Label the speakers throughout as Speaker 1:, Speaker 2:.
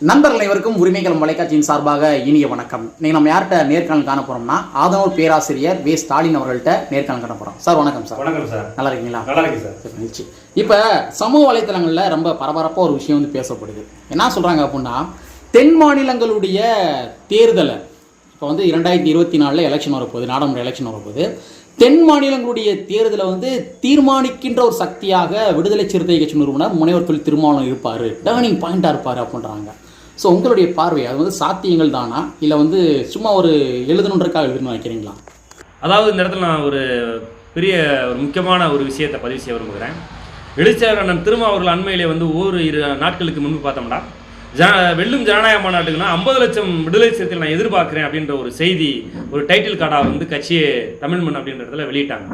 Speaker 1: நண்பர்கள் அனைவருக்கும் உரிமைகள் தொலைக்காட்சியின் சார்பாக இனிய வணக்கம். இன்னைக்கு நம்ம யார்கிட்ட நேர்காணல் காண போறோம்னா ஆதனூர் பேராசிரியர் வே. ஸ்டாலின் அவர்கள்ட்ட நேர்காணல் காண போறோம். சார் வணக்கம் சார்.
Speaker 2: வணக்கம் சார்.
Speaker 1: நல்லா இருக்கீங்களா?
Speaker 2: நல்லா இருக்கு சார்.
Speaker 1: மகிழ்ச்சி. இப்போ சமூக வலைத்தளங்களில் ரொம்ப பரபரப்பாக ஒரு விஷயம் வந்து பேசப்படுது. என்ன சொல்கிறாங்க அப்படின்னா தென் மாநிலங்களுடைய தேர்தலை இப்போ வந்து இரண்டாயிரத்தி இருபத்தி நாலில் எலெக்ஷன் வரப்போகுது நாடாளுமன்ற எலெக்ஷன் வரப்போகுது. தென் மாநிலங்களுடைய தேர்தலை வந்து தீர்மானிக்கின்ற ஒரு சக்தியாக விடுதலை சிறுத்தை கட்சி நிறுவனர் முனைவர் தொழில் திருமாவளவன் இருப்பார். டேர்னிங் பாயிண்டாக இருப்பார் அப்படின்றாங்க. ஸோ உங்களுடைய பார்வை அது வந்து சாத்தியங்கள் தானா? இல்லை வந்து சும்மா ஒரு எழுதணுன்றக்காக எழுதணும்னு நினைக்கிறீங்களா?
Speaker 2: அதாவது இந்த இடத்துல நான் ஒரு பெரிய ஒரு முக்கியமான ஒரு விஷயத்தை பதிவு செய்ய விரும்புகிறேன். எழுச்சியாளர் அண்ணன் திருமா அவர்கள் அண்மையிலே வந்து ஒவ்வொரு இரு நாட்களுக்கு முன்பு பார்த்தோம்னா ஜன வெல்லும் ஜனநாயக மாநாட்டுக்குன்னா ஐம்பது லட்சம் விடுதலை சிறுத்தைகள் நான் எதிர்பார்க்குறேன் அப்படின்ற ஒரு செய்தி ஒரு டைட்டில் கார்டாக வந்து கட்சியை தமிழ் மண் அப்படின்ற இடத்துல வெளியிட்டாங்க.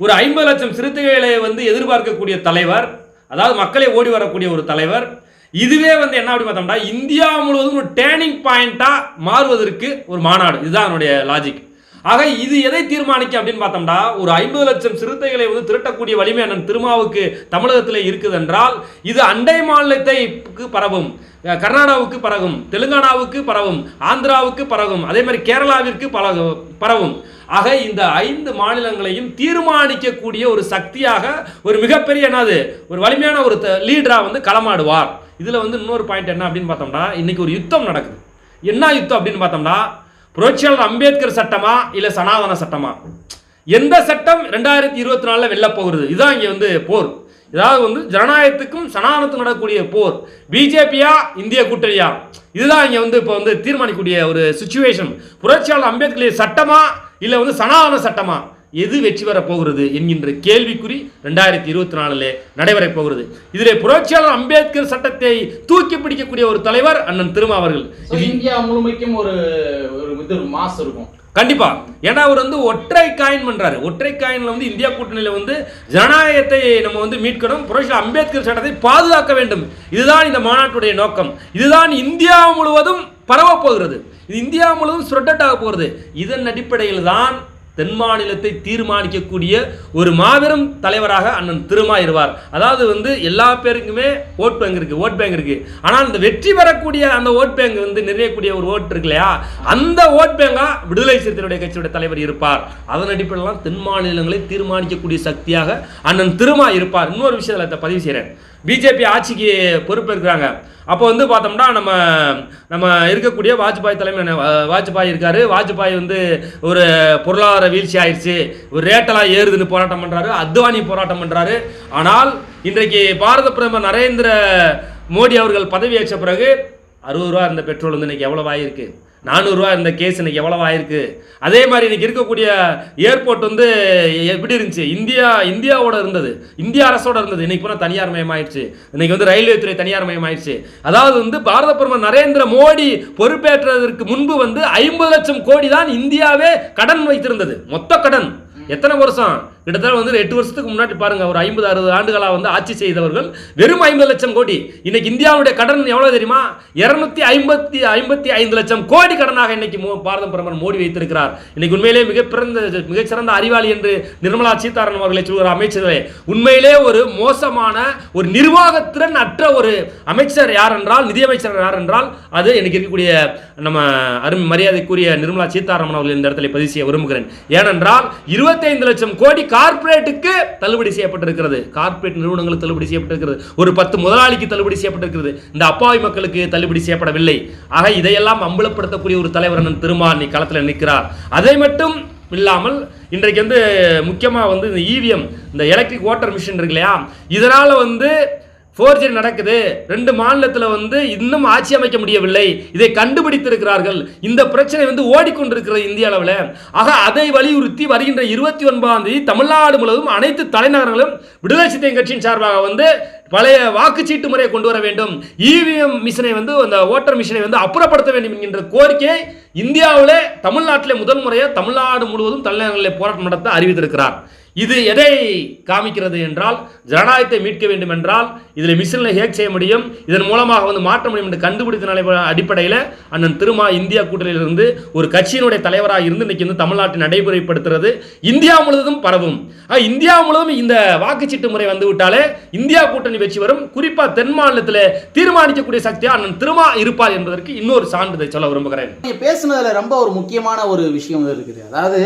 Speaker 2: ஒரு ஐம்பது லட்சம் சிறுத்தைகளை வந்து எதிர்பார்க்கக்கூடிய தலைவர் அதாவது மக்களை ஓடி வரக்கூடிய ஒரு தலைவர் இதுவே வந்து என்ன அப்படி பார்த்தோம்னா இந்தியா முழுவதும் ஒரு டேர்னிங் பாயிண்ட்டாக மாறுவதற்கு ஒரு மாநாடு. இதுதான் என்னுடைய லாஜிக் ஆக இது எதை தீர்மானிக்கும் அப்படின்னு பார்த்தோம்னா ஒரு ஐம்பது லட்சம் சிறுத்தைகளை வந்து திரட்டக்கூடிய வலிமை அண்ணன் திருமாவுக்கு தமிழகத்தில் இருக்குது என்றால் இது அண்டை மாநிலத்தை பரவும் கர்நாடகாவுக்கு பரவும் தெலுங்கானாவுக்கு பரவும் ஆந்திராவுக்கு பரவும் அதே மாதிரி கேரளாவிற்கு பரவும் பரவும். ஆக இந்த ஐந்து மாநிலங்களையும் தீர்மானிக்கக்கூடிய ஒரு சக்தியாக ஒரு மிகப்பெரிய என்னது ஒரு வலிமையான ஒரு லீடராக வந்து களமாடுவார். இதில் வந்து இன்னொரு பாயிண்ட் என்ன அப்படின்னு பார்த்தோம்னா இன்னைக்கு ஒரு யுத்தம் நடக்குது. என்ன யுத்தம் அப்படின்னு பார்த்தோம்னா புரட்சியாளர் அம்பேத்கர் சட்டமா இல்லை சனாதன சட்டமா? எந்த சட்டம் ரெண்டாயிரத்தி இருபத்தி நாலில் வெளில போகிறது இதுதான் இங்கே வந்து போர். இதாவது வந்து ஜனநாயகத்துக்கும் சனாதனத்துக்கும் நடக்கக்கூடிய போர். பிஜேபியா இந்திய கூட்டணியா? இதுதான் இங்கே வந்து இப்போ வந்து தீர்மானிக்கக்கூடிய ஒரு சுச்சுவேஷன் புரட்சியாளர் அம்பேத்கர் சட்டமா இல்லை வந்து சனாதன சட்டமா? எது வெற்றி பெறப் போகிறது என்கின்ற கேள்விக்குறி ரெண்டாயிரத்தி இருபத்தி நாலில் நடைபெறப் போகிறது இதில் புரட்சியாளர் அம்பேத்கர் சட்டத்தை தூக்கி பிடிக்கக்கூடிய ஒரு தலைவர் அண்ணன் திருமா அவர்கள்.
Speaker 1: இந்தியா முழுமைக்கும் ஒரு ஒரு இது ஒரு மாஸ் இருக்கும்.
Speaker 2: கண்டிப்பா. ஏன்னா அவர் வந்து ஒற்றை காயின் பண்றாரு. ஒற்றை காயின்ல வந்து இந்தியா கூட்டணியில வந்து ஜனநாயகத்தை நம்ம வந்து மீட்கணும் புரட்சி அம்பேத்கர் சட்டத்தை பாதுகாக்க வேண்டும். இதுதான் இந்த மாநாட்டுடைய நோக்கம். இதுதான் இந்தியா முழுவதும் பரவப் போகிறது. இது இந்தியா முழுவதும் ஸ்ப்ரெட் ஆக போகிறது. இதன் அடிப்படையில் தான் தென் மாநிலத்தை தீர்மானிக்கக்கூடிய ஒரு மாபெரும் தலைவராக அண்ணன் திருமா இருவார் அதாவது வந்து எல்லா பேருக்குமே ஓட் பேங்க் இருக்கு ஓட் பேங்க் இருக்கு. ஆனால் இந்த வெற்றி பெறக்கூடிய அந்த ஓட் பேங்க் வந்து நிறையக்கூடிய ஒரு ஓட் இருக்கு இல்லையா? அந்த ஓட் பேங்கா விடுதலை சிறுத்தைகளுடைய கட்சியுடைய தலைவர் இருப்பார். அதன் அடிப்படையில் தென் மாநிலங்களை தீர்மானிக்கக்கூடிய சக்தியாக அண்ணன் திருமா இருப்பார் இன்னொரு விஷயத்தில் பதிவு செய்கிறேன் பிஜேபி ஆட்சிக்கு பொறுப்பேற்கிறாங்க அப்போ வந்து பார்த்தோம்னா நம்ம நம்ம இருக்கக்கூடிய வாஜ்பாய் தலைமை வாஜ்பாய் இருக்காரு. வாஜ்பாய் வந்து ஒரு பொருளாதார வீழ்ச்சி ஆயிடுச்சு. ஒரு ரேட்டெல்லாம் ஏறுதுன்னு போராட்டம் பண்ணுறாரு அத்வானி போராட்டம் பண்ணுறாரு ஆனால் இன்றைக்கு பாரத பிரதமர் நரேந்திர மோடி அவர்கள் பதவியேற்ற பிறகு அறுபது ரூபா இருந்த பெட்ரோல் வந்து இன்னைக்கு எவ்வளோ ஆயிருக்கு? நானூறுரூவா இருந்த கேஸ் இன்னைக்கு எவ்வளவு ஆயிருக்கு? அதே மாதிரி இன்னைக்கு இருக்கக்கூடிய ஏர்போர்ட் வந்து எப்படி இருந்துச்சு? இந்தியா இந்தியாவோட இருந்தது. இந்திய அரசோட இருந்தது. இன்னைக்கு போனால் தனியார் மயமாயிடுச்சு. இன்னைக்கு வந்து ரயில்வே துறை தனியார் மயம் ஆயிடுச்சு அதாவது வந்து பாரத பிரதமர் நரேந்திர மோடி பொறுப்பேற்றதற்கு முன்பு வந்து ஐம்பது லட்சம் கோடி தான் இந்தியாவே கடன் வைத்திருந்தது. மொத்த கடன். எத்தனை வருஷம்? கிட்டத்தட்ட வந்து எட்டு வருஷத்துக்கு முன்னாடி பாருங்க ஒரு ஐம்பது அறுபது ஆண்டுகளாக வந்து ஆட்சி செய்தவர்கள் வெறும் ஐம்பது லட்சம் கோடி. இன்னைக்கு இந்தியாவுடைய கடன் எவ்வளவு தெரியுமா? இருநூத்தி ஐம்பத்தி ஐம்பத்தி ஐந்து லட்சம் கோடி கடனாக இன்னைக்கு பாரத பிரதமர் மோடி வைத்திருக்கிறார். இன்னைக்கு உண்மையிலே மிகப்பிறந்த மிகச்சிறந்த அறிவாளி என்று நிர்மலா சீதாராமன் அவர்களை சொல்கிற அமைச்சர்களே. உண்மையிலே ஒரு மோசமான ஒரு நிர்வாகத்திறன் அற்ற ஒரு அமைச்சர் யார் என்றால் நிதியமைச்சர் யார் என்றால் அது எனக்கு இருக்கக்கூடிய நம்ம அரும் மரியாதைக்குரிய நிர்மலா சீதாராமன் அவர்கள் இந்த இடத்துல பதிவு செய்ய விரும்புகிறேன். ஏனென்றால் இருபத்தைந்து லட்சம் கோடி கார்ப்பரேட்டுக்கு தள்ளுபடி செய்யப்பட்டிருக்கிறது. கார்ப்பரேட் நிறுவனங்களுக்கு தள்ளுபடி செய்யப்பட்டிருக்கிறது. ஒரு பத்து முதலாளிக்கு தள்ளுபடி செய்யப்பட்டிருக்கிறது. இந்த அப்பாவி மக்களுக்கு தள்ளுபடி செய்யப்படவில்லை. ஆக இதையெல்லாம் அம்பலப்படுத்தக்கூடிய ஒரு தலைவர் அண்ணன் திருமா நீ களத்தில் நிற்கிறார். அதை மட்டும் இல்லாமல் இன்றைக்கு வந்து முக்கியமாக வந்து இந்த இவிஎம் இந்த எலக்ட்ரிக் வாட்டர் மிஷின் இருக்கு இல்லையா? இதனால் வந்து ஃபோர்ஜரி நடக்குது. ரெண்டு மாநிலத்தில் வந்து இன்னும் ஆட்சி அமைக்க முடியவில்லை. இதை கண்டுபிடித்திருக்கிறார்கள். இந்த பிரச்சனை வந்து ஓடிக்கொண்டிருக்கிறது இந்திய அளவில். ஆக அதை வலியுறுத்தி வருகின்ற இருபத்தி ஒன்பதாம் தேதி தமிழ்நாடு முழுவதும் அனைத்து தலைநகரங்களும் விடுதலை சிறுத்தைகள் கட்சியின் சார்பாக வந்து பழைய வாக்குச்சீட்டு முறையை கொண்டு வர வேண்டும். இவிஎம் மிஷினை வந்து அந்த ஓட்டர் மிஷினை வந்து அப்புறப்படுத்த வேண்டும் என்கின்ற கோரிக்கையை இந்தியாவிலே தமிழ்நாட்டிலே முதல் முறையாக தமிழ்நாடு முழுவதும் தலைநகரங்களில் போராட்டம் நடத்த அறிவித்திருக்கிறார். இது எதை காமிக்கிறது என்றால் ஜனநாயகத்தை மீட்க வேண்டும் என்றால் இதில் மிஷினில் ஹேக் செய்ய முடியும். இதன் மூலமாக வந்து மாற்ற முடியும் என்று கண்டுபிடித்த நிலை அடிப்படையில் அண்ணன் திருமா இந்தியா கூட்டணியிலிருந்து ஒரு கட்சியினுடைய தலைவராக இருந்து இன்னைக்கு வந்து தமிழ்நாட்டை நடைமுறைப்படுத்துறது. இந்தியா முழுவதும் பரவும். இந்தியா முழுவதும் இந்த வாக்குச்சீட்டு முறை வந்து விட்டாலே இந்தியா கூட்டணி வெற்றி வரும் குறிப்பாக தென் மாநிலத்தில் தீர்மானிக்கக்கூடிய சக்தியாக அண்ணன் திருமா இருப்பார் என்பதற்கு இன்னொரு சான்றிதழ் சொல்ல விரும்புகிறேன்.
Speaker 1: நீங்கள் பேசுனதில் ரொம்ப ஒரு முக்கியமான ஒரு விஷயம் இருக்குது. அதாவது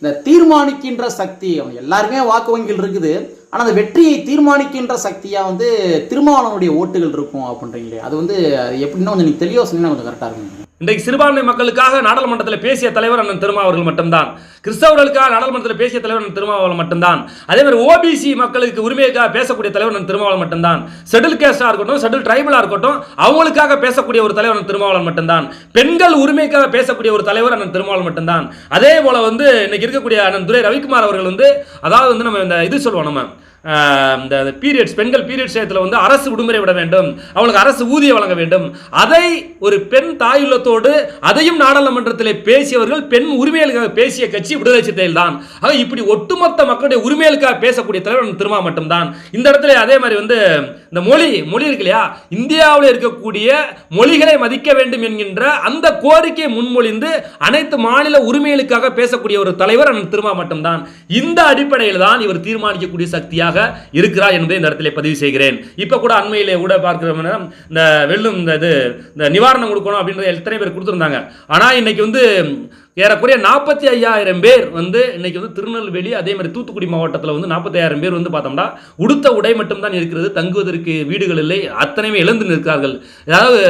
Speaker 1: இந்த தீர்மானிக்கின்ற சக்தி அவங்க எல்லாருமே வாக்கு வங்கிகள் இருக்குது. ஆனால் அந்த வெற்றியை தீர்மானிக்கின்ற சக்தியாக வந்து திருமாவளவனுடைய ஓட்டுகள் இருக்கும் அப்படின்றீங்களே. அது வந்து அது எப்படின்னா கொஞ்சம் நீங்கள் தெளிவாக சொன்னீங்கன்னா கொஞ்சம் கரெக்டாக இருக்கும்
Speaker 2: இன்றைக்கு சிறுபான்மை மக்களுக்காக நாடாளுமன்றத்தில் பேசிய தலைவர் அண்ணன் திருமா அவர்கள் மட்டும்தான். கிறிஸ்தவர்களுக்காக நாடாளுமன்றத்தில் பேசிய தலைவர் அண்ணன் திருமாவளவன் மட்டும்தான். அதே மாதிரி ஓபிசி மக்களுக்கு உரிமைக்காக பேசக்கூடிய தலைவர் அண்ணன் திருமாவளவன் மட்டும்தான். செட்டில் கேஸ்டாக இருக்கட்டும் செட்டில் ட்ரைபலாக இருக்கட்டும் அவங்களுக்காக பேசக்கூடிய ஒரு தலைவர் அண்ணன் திருமாவளவன் மட்டும்தான். பெண்கள் உரிமைக்காக பேசக்கூடிய ஒரு தலைவர் அண்ணன் திருமாவளவன் மட்டும்தான். அதே போல் வந்து இன்னைக்கு இருக்கக்கூடிய அண்ணன் துரை ரவிக்குமார் அவர்கள் வந்து அதாவது வந்து நம்ம இந்த இது சொல்லுவோம் நம்ம இந்த பீரியட்ஸ் பெண்கள் பீரியட்ஸ் நேரத்தில் வந்து அரசு விடுமுறை விட வேண்டும். அவளுக்கு அரசு ஊதியம் வழங்க வேண்டும். அதை ஒரு பெண் தாயுள்ளத்தோடு அதையும் நாடாளுமன்றத்தில் பேசியவர்கள் பெண் உரிமைகளுக்காக பேசிய கட்சி விடுதலை சிறுத்தைகள் தான். ஆக இப்படி ஒட்டுமொத்த மக்களுடைய உரிமைகளுக்காக பேசக்கூடிய தலைவர் திருமா மட்டும்தான். இந்த இடத்துல அதே மாதிரி வந்து இந்த மொழி மொழி இருக்கு இல்லையா? இந்தியாவில் இருக்கக்கூடிய மொழிகளை மதிக்க வேண்டும் என்கின்ற அந்த கோரிக்கையை முன்மொழிந்து அனைத்து மாநில உரிமைகளுக்காக பேசக்கூடிய ஒரு தலைவர் திருமா மட்டும்தான். இந்த அடிப்படையில் தான் இவர் தீர்மானிக்கக்கூடிய சக்தியாக இருக்கிறார் என்பதை இந்த இடத்துல பதிவு செய்கிறேன். இப்போ கூட அண்மையிலே கூட பார்க்கிறோம் இந்த வெள்ளம் இந்த இது இந்த நிவாரணம் கொடுக்கணும் அப்படின்றத எத்தனை பேர் கொடுத்துருந்தாங்க. ஆனால் இன்னைக்கு வந்து ஏறக்குறைய நாற்பத்தி ஐயாயிரம் பேர் வந்து இன்னைக்கு வந்து திருநெல்வேலி அதே மாதிரி தூத்துக்குடி மாவட்டத்தில் வந்து நாற்பத்தி ஐயாயிரம் பேர் வந்து பார்த்தோம்னா உடுத்த உடை மட்டும்தான் இருக்கிறது தங்குவதற்கு வீடுகள் இல்லை அத்தனையுமே இழந்து நிற்கிறார்கள். அதாவது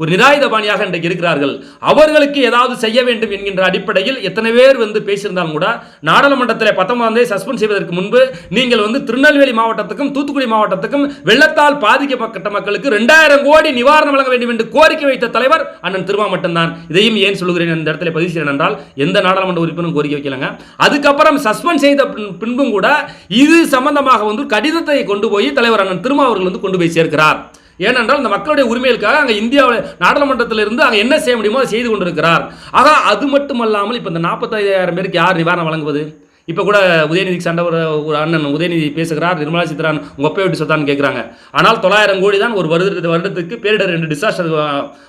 Speaker 2: ஒரு நிராயுதபாணியாக இன்றைக்கு இருக்கிறார்கள். அவர்களுக்கு ஏதாவது செய்ய வேண்டும் என்கின்ற அடிப்படையில் எத்தனை பேர் வந்து பேசியிருந்தாலும் கூட நாடாளுமன்றத்தில் பத்தொன்பதாம் தேதி சஸ்பெண்ட் செய்வதற்கு முன்பு நீங்கள் வந்து திருநெல்வேலி மாவட்டத்துக்கும் தூத்துக்குடி மாவட்டத்துக்கும் வெள்ளத்தால் பாதிக்கப்பட்ட மக்களுக்கு ரெண்டாயிரம் கோடி நிவாரணம் வழங்க வேண்டும் என்று கோரிக்கை வைத்த தலைவர் அண்ணன் திருமா மட்டும்தான் இதையும் ஏன் சொல்கிறேன் இந்த இடத்துல பதிவு செய்கிறேன் என்றால் எந்த நாடாளுமன்ற உறுப்பினரும் கோரிக்கை வைக்கலங்க. அதுக்கப்புறம் சஸ்பெண்ட் செய்த பின்பும் கூட இது சம்பந்தமாக வந்து கடிதத்தை கொண்டு போய் தலைவர் அண்ணன் திருமா அவர்கள் வந்து கொண்டு போய் சேர்க்கிறார். ஏனென்றால் இந்த மக்களுடைய உரிமைகளுக்காக அங்கே இந்தியாவில் நாடாளுமன்றத்தில் இருந்து அங்கே என்ன செய்ய முடியுமோ அதை செய்து கொண்டிருக்கிறார். ஆக அது மட்டுமல்லாமல் இப்போ இந்த நாற்பத்தையாயிரம் பேருக்கு யார் நிவாரணம் வழங்குவது? இப்போ கூட உதயநிதிக்கு சண்டை ஒரு ஒரு அண்ணன் உதயநிதி பேசுகிறார் நிர்மலா சீதாராமன் உங்கள் அப்பா விட்டு சொத்தான்னு கேட்குறாங்க ஆனால் தொள்ளாயிரம் கோடி தான் ஒரு வருடத்து வருடத்துக்கு பேரிடர் ரெண்டு டிசாஸ்டர்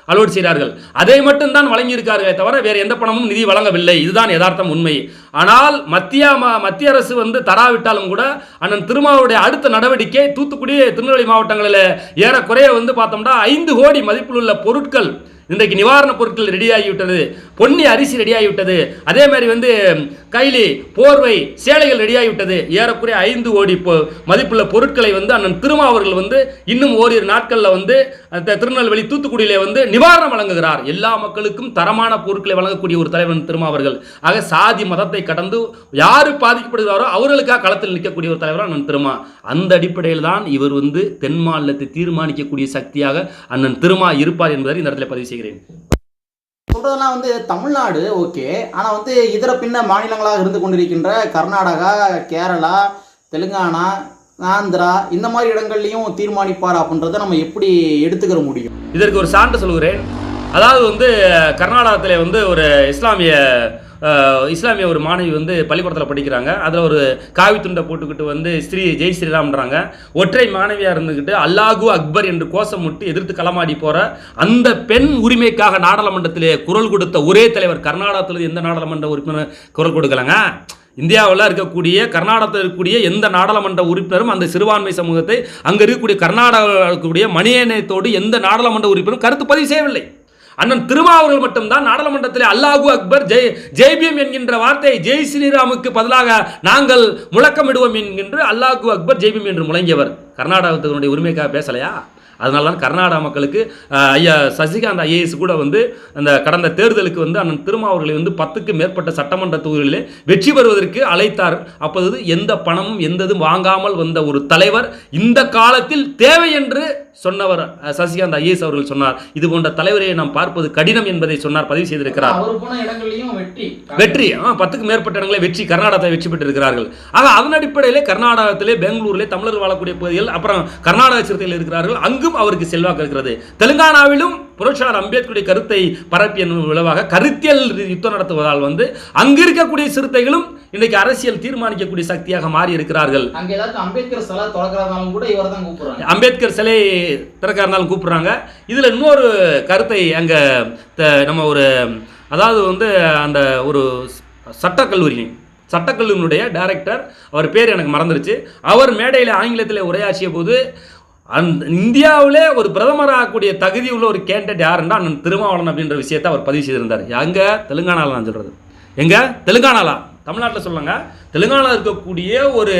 Speaker 2: அலோட் செய்கிறார்கள் அதை மட்டும்தான் வழங்கியிருக்கார்களே தவிர வேறு எந்த பணமும் நிதி வழங்கவில்லை. இதுதான் யதார்த்தம் உண்மை. ஆனால் மத்திய ம- மத்திய அரசு வந்து தராவிட்டாலும் கூட அண்ணன் திருமாவுடைய அடுத்த நடவடிக்கை தூத்துக்குடி திருநெல்வேலி மாவட்டங்களில் ஏறக்குறைய வந்து பார்த்தோம்னா ஐந்து கோடி மதிப்பில் உள்ள பொருட்கள் இன்றைக்கு நிவாரணப் பொருட்கள் ரெடியாகிவிட்டது. பொன்னி அரிசி ரெடியாகிவிட்டது. அதே மாதிரி வந்து கைலி போர்வை சேலைகள் ரெடியாகிவிட்டது. ஏறக்குறைய ஐந்து கோடி பொ- மதிப்புள்ள பொருட்களை வந்து அண்ணன் திருமா அவர்கள் வந்து இன்னும் ஓரிரு நாட்களில் வந்து திருநெல்வேலி தூத்துக்குடியிலே வந்து நிவாரணம் வழங்குகிறார். எல்லா மக்களுக்கும் தரமான பொருட்களை வழங்கக்கூடிய ஒரு தலைவன் திருமா அவர்கள் ஆக சாதி மதத்தை கடந்து யார் பாதிக்கப்படுகிறாரோ அவர்களுக்காக களத்தில் நிற்கக்கூடிய ஒரு தலைவர் அண்ணன் திருமா. அந்த அடிப்படையில் தான் இவர் வந்து தென் மாநிலத்தை தீர்மானிக்கக்கூடிய சக்தியாக அண்ணன் திருமா இருப்பார் என்பதை இந்த இடத்துல பதிவு செய்கிறேன்.
Speaker 1: சொல்றதெல்லாம் வந்து தமிழ்நாடு ஓகே. ஆனா வந்து இதர பின்ன மாநிலங்களாக இருந்து கொண்டிருக்கின்ற கர்நாடகா கேரளா தெலுங்கானா ஆந்திரா இந்த மாதிரி இடங்கள்லையும் தீர்மானிப்பார் அப்படின்றத நம்ம எப்படி எடுத்துக்கிற முடியும்?
Speaker 2: இதற்கு ஒரு சான்று சொல்கிறேன் அதாவது வந்து கர்நாடகத்தில் வந்து ஒரு இஸ்லாமிய இஸ்லாமிய ஒரு மாணவி வந்து பள்ளிக்கூடத்தில் படிக்கிறாங்க. அதில் ஒரு காவி துண்டை போட்டுக்கிட்டு வந்து ஸ்ரீ ஜெய் ஸ்ரீராம்ன்றாங்க. ஒற்றை மாணவியாக இருந்துக்கிட்டு அல்லாஹு அக்பர் என்று கோஷமிட்டு எதிர்த்து களமாடி போகிற அந்த பெண் உரிமைக்காக நாடாளுமன்றத்திலே குரல் கொடுத்த ஒரே தலைவர் கர்நாடகத்தில் எந்த நாடாளுமன்ற உறுப்பினர் குரல் கொடுக்கலங்க? இந்தியாவில் இருக்கக்கூடிய கர்நாடகத்தில் இருக்கக்கூடிய எந்த நாடாளுமன்ற உறுப்பினரும் அந்த சிறுபான்மை சமூகத்தை அங்கே இருக்கக்கூடிய கர்நாடகாவில் இருக்கக்கூடிய மணியனத்தோடு எந்த நாடாளுமன்ற உறுப்பினரும் கருத்து பதிவு செய்யவில்லை. அண்ணன் திருமாவர்கள் மட்டும்தான் நாடாளுமன்றத்தில் அல்லாஹு அக்பர் ஜெய் ஜெய்பீம் என்கின்ற வார்த்தையை ஜெய் ஸ்ரீராமுக்கு பதிலாக நாங்கள் முழக்கமிடுவோம் என்கின்ற அல்லாஹு அக்பர் ஜெய்பீம் என்று முழங்கியவர். கர்நாடகத்தினுடைய உரிமைக்காக பேசலையா? அதனால தான் கர்நாடகா மக்களுக்கு ஐயா சசிகாந்த் ஐஏஎஸ் கூட வந்து அந்த கடந்த தேர்தலுக்கு வந்து அண்ணன் திருமாவர்களை வந்து பத்துக்கு மேற்பட்ட சட்டமன்ற தொகுதிகளிலே வெற்றி பெறுவதற்கு அழைத்தார். அப்போது எந்த பணமும் எந்ததும் வாங்காமல் வந்த ஒரு தலைவர் இந்த காலத்தில் தேவை என்று சொன்னவர் சசிகாந்த் ஐஏஎஸ் அவர்கள் சொன்னார். இது போன்ற தலைவரை நாம் பார்ப்பது கடினம் என்பதை சொன்னார் பதிவு செய்திருக்கிறார்.
Speaker 1: வெற்றி.
Speaker 2: பத்துக்கு மேற்பட்ட இடங்களை வெற்றி கர்நாடகத்தில் வெற்றி பெற்றிருக்கிறார்கள். ஆக அதன் அடிப்படையிலே கர்நாடகத்திலே பெங்களூரிலே தமிழர் வாழக்கூடிய பகுதிகள் அப்புறம் கர்நாடக சிறுத்தைகள் இருக்கிறார்கள் அங்கும் அவருக்கு செல்வாக்கு இருக்கிறது. தெலுங்கானாவிலும் புரட்சியாளர் அம்பேத்கருடைய கருத்தை பரப்பிய விளைவாக கருத்தியல் யுத்தம் நடத்துவதால் வந்து அங்கு இருக்கக்கூடிய சிறுத்தைகளும் இன்றைக்கு அரசியல் தீர்மானிக்கக்கூடிய சக்தியாக மாறி இருக்கிறார்கள்.
Speaker 1: அங்க ஏதாச்சும் அம்பேத்கர் சிலை தொடக்கிறதாலும் கூட இவரை தான் கூப்பிடுறாங்க.
Speaker 2: அம்பேத்கர் சிலை திறக்க இருந்தாலும் கூப்பிடுறாங்க. இதில் இன்னொரு கருத்தை அங்கே நம்ம ஒரு அதாவது வந்து அந்த ஒரு சட்டக்கல்லூரி சட்டக்கல்லூரியினுடைய டைரக்டர் அவர் பேர் எனக்கு மறந்துருச்சு. அவர் மேடையில் ஆங்கிலத்தில் உரையாற்றிய போது அந்த இந்தியாவிலே ஒரு பிரதமர் ஆகக்கூடிய தகுதி உள்ள ஒரு கேண்டேட் யாருன்னா அண்ணன் திருமாவளவன் அப்படின்ற விஷயத்தை அவர் பதிவு செய்திருந்தார். எங்கே? தெலுங்கானாவில் நான் சொல்கிறது எங்கே? தெலுங்கானாலா? தமிழ்நாட்டில் சொல்லுங்க தெலுங்கானாவில் இருக்கக்கூடிய ஒரு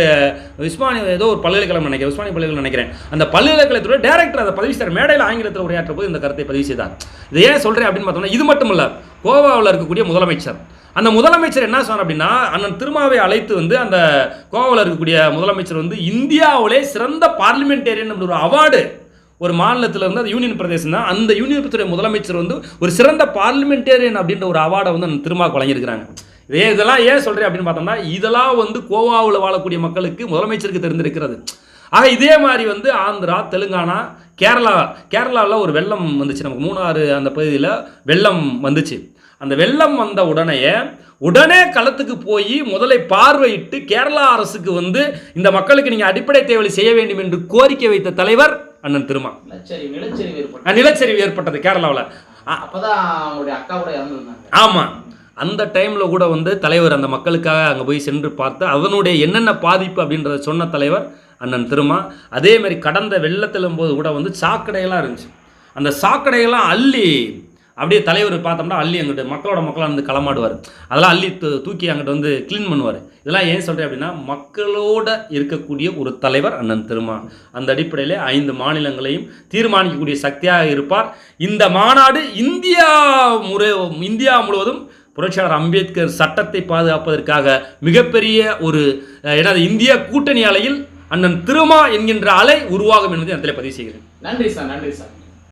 Speaker 2: விஸ்வானி ஏதோ ஒரு பல்கலைக்கழகம் நினைக்கிறேன் விஸ்வானி பல்கலைக்கழகம் நினைக்கிறேன். அந்த பல்கலைக்கழகத்துடைய டேரக்டர் அதை பதிவு செய்தார் மேடையில் ஆங்கிலத்தில் உரையாற்ற போது இந்த கருத்தை பதிவு செய்தார். இதை ஏன் சொல்கிறேன் அப்படின்னு பார்த்தோம்னா இது மட்டும் இல்லை கோவாவில் இருக்கக்கூடிய முதலமைச்சர். அந்த முதலமைச்சர் என்ன சொன்னார் அப்படின்னா அண்ணன் திருமாவை அழைத்து வந்து அந்த கோவாவில் இருக்கக்கூடிய முதலமைச்சர் வந்து இந்தியாவிலே சிறந்த பார்லிமெண்டேரியன் ஒரு அவார்டு ஒரு மாநிலத்தில் இருந்து அது யூனியன் பிரதேசம் தான். அந்த யூனியன் பிரதேச முதலமைச்சர் வந்து ஒரு சிறந்த பார்லிமெண்டேரியன் அப்படின்ற ஒரு அவார்டை வந்து அந்த திருமாவுக்கு வழங்கியிருக்கிறாங்க. இதே இதெல்லாம் ஏன் சொல்கிறேன் அப்படின்னு பார்த்தோம்னா இதெல்லாம் வந்து கோவாவில் வாழக்கூடிய மக்களுக்கு முதலமைச்சருக்கு தெரிந்திருக்கிறது. ஆக இதே மாதிரி வந்து ஆந்திரா தெலுங்கானா கேரளா கேரளாவில் ஒரு வெள்ளம் வந்துச்சு. நமக்கு மூணாறு அந்த பகுதியில் வெள்ளம் வந்துச்சு. அந்த வெள்ளம் வந்த உடனேயே உடனே களத்துக்கு போய் முதலை பார்வையிட்டு கேரளா அரசுக்கு வந்து இந்த மக்களுக்கு நீங்கள் அடிப்படை தேவை செய்ய வேண்டும் என்று கோரிக்கை வைத்த தலைவர் அண்ணன் திருமா.
Speaker 1: நிலச்சரிவு
Speaker 2: ஏற்பட்டது. கேரளாவில்.
Speaker 1: அப்பதான்
Speaker 2: ஆமாம் அந்த டைமில் கூட வந்து தலைவர் அந்த மக்களுக்காக அங்கே போய் சென்று பார்த்து அதனுடைய என்னென்ன பாதிப்பு அப்படின்றத சொன்ன தலைவர் அண்ணன் திருமா. அதேமாதிரி கடந்த வெள்ளத்திலும் போது கூட வந்து சாக்கடையெல்லாம் இருந்துச்சு. அந்த சாக்கடையெல்லாம் அள்ளி அப்படியே தலைவர் பார்த்தோம்னா அள்ளி அங்கிட்டு மக்களோட மக்களாக வந்து களமாடுவார். அதெல்லாம் அள்ளி தூ தூக்கி அங்கிட்டு வந்து க்ளீன் பண்ணுவார். இதெல்லாம் ஏன் சொல்கிறேன் அப்படின்னா மக்களோட இருக்கக்கூடிய ஒரு தலைவர் அண்ணன் திருமா. அந்த அடிப்படையில் ஐந்து மாநிலங்களையும் தீர்மானிக்கக்கூடிய சக்தியாக இருப்பார். இந்த மாநாடு இந்தியா முறை இந்தியா முழுவதும் புரட்சியாளர் அம்பேத்கர் சட்டத்தை பாதுகாப்பதற்காக மிகப்பெரிய ஒரு எனது இந்திய கூட்டணி அலையில் அண்ணன் திருமா என்கின்ற அலை உருவாகும் என்பதை இடத்துல பதிவு செய்கிறேன்.
Speaker 1: நன்றி சார் நன்றி சார்.